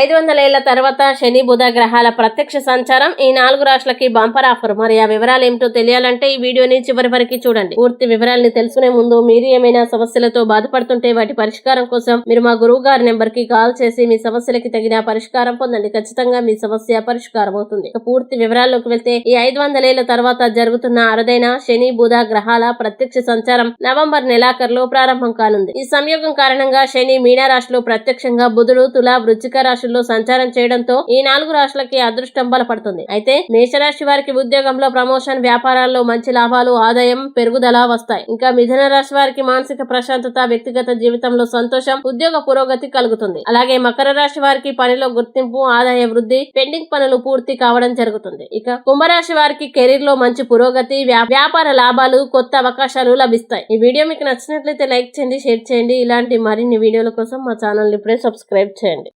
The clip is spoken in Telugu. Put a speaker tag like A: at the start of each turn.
A: ఐదు వందల ఏళ్ళ తర్వాత శని బుధ గ్రహాల ప్రత్యక్ష సంచారం. ఈ నాలుగు రాష్ట్రాలకి బంపర్ ఆఫర్. మరి ఆ వివరాలు ఏమిటో తెలియాలంటే ఈ వీడియోని చివరి వరకు చూడండి. పూర్తి వివరాలని తెలుసుకునే ముందు మీరు ఏమైనా సమస్యలతో బాధపడుతుంటే వాటి పరిష్కారం కోసం మీరు మా గురువు గారి నెంబర్కి కాల్ చేసి మీ సమస్యలకి తగిన పరిష్కారం పొందండి. ఖచ్చితంగా మీ సమస్య పరిష్కారం అవుతుంది. పూర్తి వివరాల్లోకి వెళ్తే ఈ ఐదు వందల ఏళ్ళ తర్వాత జరుగుతున్న అరుదైన శని బుధ గ్రహాల ప్రత్యక్ష సంచారం నవంబర్ నెలాఖరులో ప్రారంభం కానుంది. ఈ సంయోగం కారణంగా శని మీనరాశిలో ప్రత్యక్షంగా బుధుడు తుల వృచ్చిక రాశుల్లో సంచారం చేయడంతో ఈ నాలుగు రాశులకి అదృష్టం బలపడుతుంది. అయితే మేషరాశి వారికి ఉద్యోగంలో ప్రమోషన్ వ్యాపారాల్లో మంచి లాభాలు ఆదాయం పెరుగుదల వస్తాయి. ఇంకా మిథున రాశి వారికి మానసిక ప్రశాంతత వ్యక్తిగత జీవితంలో సంతోషం ఉద్యోగ పురోగతి కలుగుతుంది. అలాగే మకర రాశి వారికి పనిలో గుర్తింపు ఆదాయ వృద్ధి పెండింగ్ పనులు పూర్తి కావడం జరుగుతుంది. ఇక కుంభరాశి వారికి కెరీర్లో మంచి పురోగతి వ్యా- వ్యాపార లాభాలు కొత్త అవకాశాలు లభిస్తాయి. ఈ వీడియో మీకు నచ్చినట్లయితే లైక్ చేయండి షేర్ చేయండి. ఇలాంటి మరిన్ని వీడియోల కోసం మా ఛానల్ ఇప్పుడే సబ్స్క్రైబ్ చేయండి.